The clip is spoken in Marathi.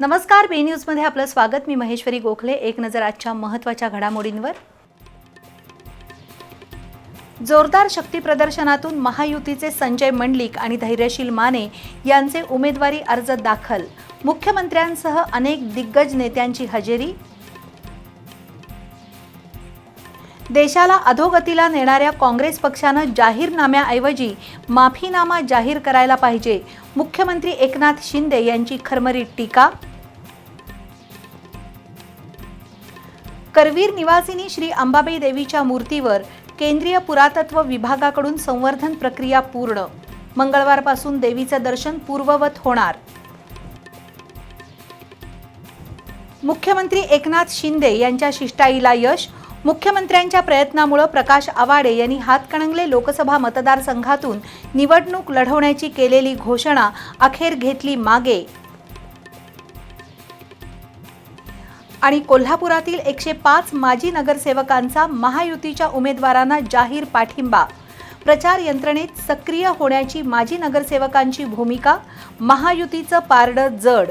नमस्कार बी न्यूजमध्ये आपलं स्वागत. मी महेश्वरी गोखले. एक नजर आजच्या महत्त्वाच्या घडामोडींवर. जोरदार शक्ती प्रदर्शनातून महायुतीचे संजय मंडलिक आणि धैर्यशील माने यांचे उमेदवारी अर्ज दाखल. मुख्यमंत्र्यांसह अनेक दिग्गज नेत्यांची हजेरी. देशाला अधोगतीला नेणाऱ्या काँग्रेस पक्षानं जाहीरनाम्याऐवजी माफीनामा जाहीर करायला पाहिजे. मुख्यमंत्री एकनाथ शिंदे यांची खरमरीत टीका. करवीर निवासिनी श्री अंबाबाई देवीच्या मूर्तीवर केंद्रीय पुरातत्व विभागाकडून संवर्धन प्रक्रिया पूर्ण. मंगळवारपासून देवीचं दर्शन पूर्ववत होणार. मुख्यमंत्री एकनाथ शिंदे यांच्या शिष्टाईला यश मुख्यमंत्र्यांच्या प्रयत्नामुळे प्रकाश आवाडे यांनी हातकणंगले लोकसभा मतदारसंघातून निवडणूक लढवण्याची केलेली घोषणा अखेर घेतली मागे. आणि कोल्हापुरातील एकशे पाच माजी नगरसेवकांचा महायुतीच्या उमेदवारांना जाहीर पाठिंबा. प्रचार यंत्रणेत सक्रिय होण्याची माजी नगरसेवकांची भूमिका महायुतीचं पारडं जड